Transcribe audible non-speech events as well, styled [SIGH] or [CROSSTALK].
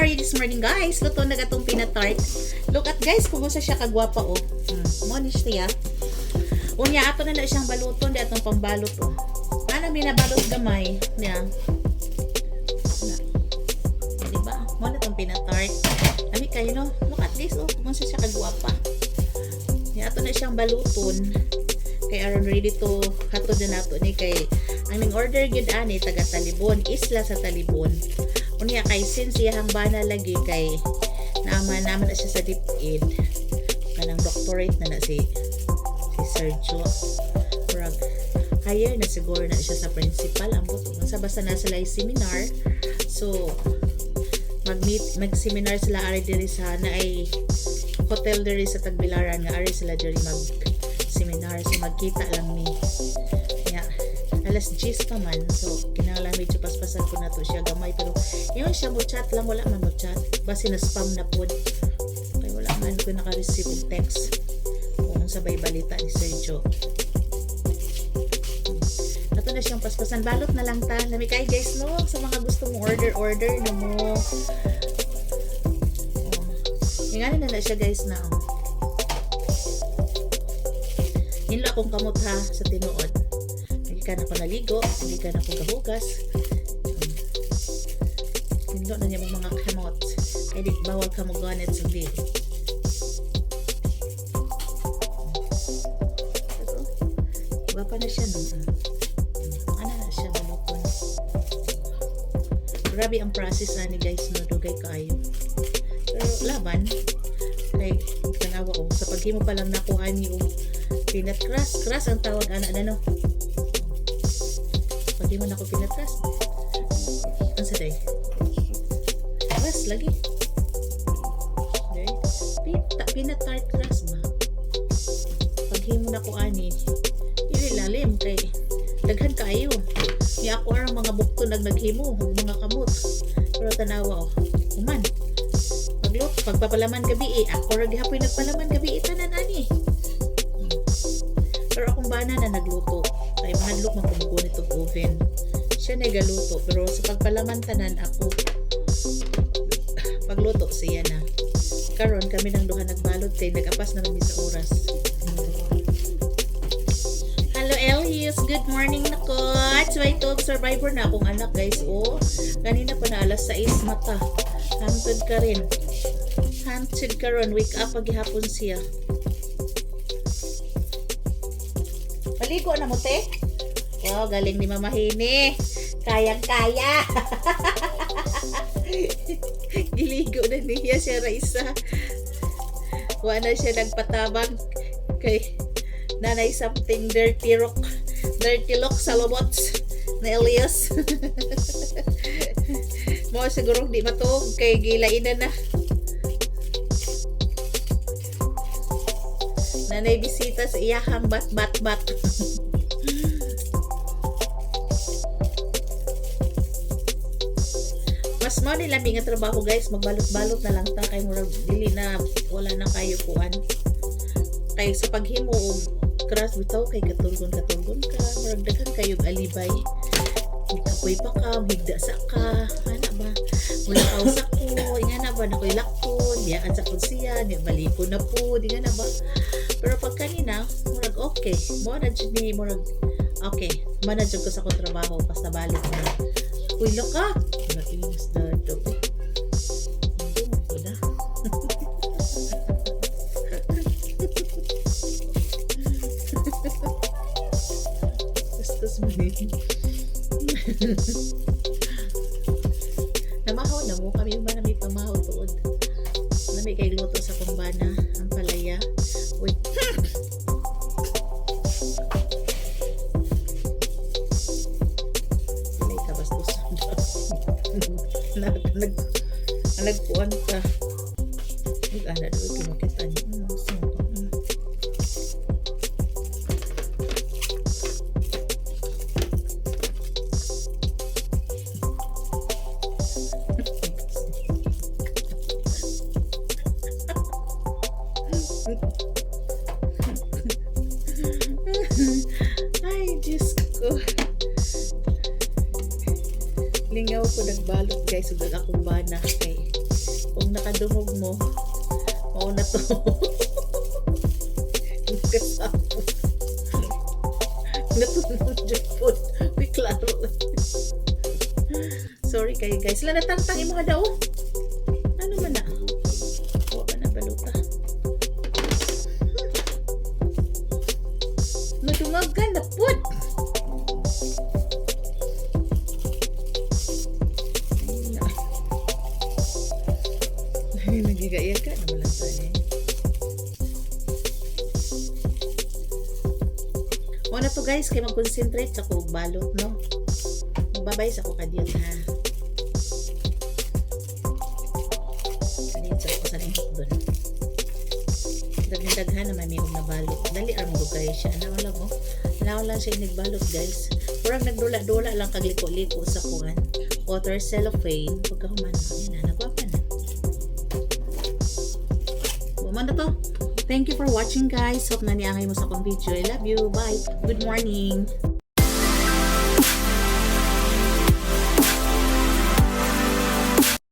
you this morning guys? Luto na gatong peanut tart. Look at guys, kung sa siya kagwapa oh. Hmm. Mo ni siya. Unya ato na na siyang baluton, di atong pambalot oh. Paano minabalot gamay? Niya. Na. Diba? Mo na tong peanut tart. Ami kayo no? Look at this oh, kung sa siya kagwapa. Niya ato na siyang baluton. Kay aron ready to hatod na nato ni kay ang ning order gyud ani taga Talibon, isla sa Talibon. Unya kay since iyang bana lagi kay naman naman na siya sa DepEd. Kanang doctorate na na si si Sergio. Murag higher na siguro na siya sa principal ambot sa basta na sila seminar. So mag-meet mag-seminar sila ari diri sa na ay hotel diri sa Tagbilaran nga ari sila diri mag seminar so magkita lang ni. Alas 10 pa man so kinahanglan medyo paspasan ko na to siya gamay pero yun siya mo chat lang wala man mo chat basi na spam na pod kay wala man ko naka-receive og text kung sabay balita ni Sergio Ato na siyang paspasan. Balot na lang ta. Lami kay guys, no? Sa mga gusto mong order, order na mo. Yung na na siya guys na. Oh. Hinlo akong kamot ha sa tinuod. Hindi ka na ako naligo, hindi ka na ako gahugas. Hinlo na niya mga kamot. Ay di bawal ka mo ganit sa di. Iba pa na siya no. Ano na siya malupon. Grabe ang process ani guys no dugay kaayo. Pero laban like tanawa ko sa paghimo pa lang nakuha ni yung peanut crust crust ang tawag ana na no paghimo na ko peanut crust ang sa day. Lagi. Day Pita, peanut tart crust ba paghimo na ko ani dili lalim kay daghan kaayo. Ni ako ang mga bukto nag naghimo mga kamot. Pero tanawa oh. Human. Paglut pagpapalaman gabi eh ako ra gihapon nagpalaman gabi eh tanan ani. Hmm. pero akong bana na nagluto kay mahadlok man kumugo nitong oven siya na galuto pero sa pagpalaman tanan ako pagluto siya na karon kami nang duha nagbalot kay nagapas na kami sa oras Hello Elias, good morning na ko. May talk survivor na akong anak guys. Oh, kanina pa na alas 6 mata. Hantod ka rin. Hantod ka ron. Wake up paghihapon siya. Maligo na mo, te? Wow, galing ni Mama Hini. Kayang-kaya. [LAUGHS] Giligo na niya siya Raisa. Wala na siya nagpatabang kay nanay something dirty rock. Dirty look sa lobots na Elias. [LAUGHS] Mo siguro di matug kay gilainan na. Nanay bisita sa iyahang bat bat bat. Mas mo nila nga trabaho guys, magbalot-balot na lang ta kay murag dili na wala na kayo kuan. Kay sa paghimo og crush bitaw kay katulgon katulgon ka, murag daghan kayo alibay. Kapoy pa ka, higda sa ka, ana ba? Mula ka sa ko, nga na ba nakoy lakton, diya sa ko siya, di baliko na po, di na ba? Pero pag kanina, murag okay. Mo na ni murag okay. Manage ko sa akong trabaho pas nabalik na. Uy, ka! Nainis na ito. Hindi mo ko na. Bastos mo eh. Namahaw na mo. Kami na may pamahaw tuod? Na may kay luto sa kumbana. Nag nag nagpuan ka. Nag ana do kinukita ni. Mm, so, mm. [LAUGHS] Ay, Diyos ko. Lingaw ko nagbalot guys ug akong bana kay Ang nakadungog mo. Oo na to. [LAUGHS] Natunog dyan po. May klaro. Sorry kayo guys. Sila natangtang imo ka daw. Ay, nagigaya ka naman lang tayo. Mo na to guys, kay mag-concentrate sa kog balot, no? Magbabay sa ko kadiyot ha. Kadiyot sa ko sa doon. Daghan-daghan naman may na balot. Dali ang mo guys siya. Ano lang oh. Ano lang siya inigbalot guys. Kurang nagdula-dula lang kag liko-liko sa kuan. Water cellophane. Pagkahuman mo. Yan Buman na to. Thank you for watching guys. Hope na niangay mo sa akong video. I love you. Bye. Good morning.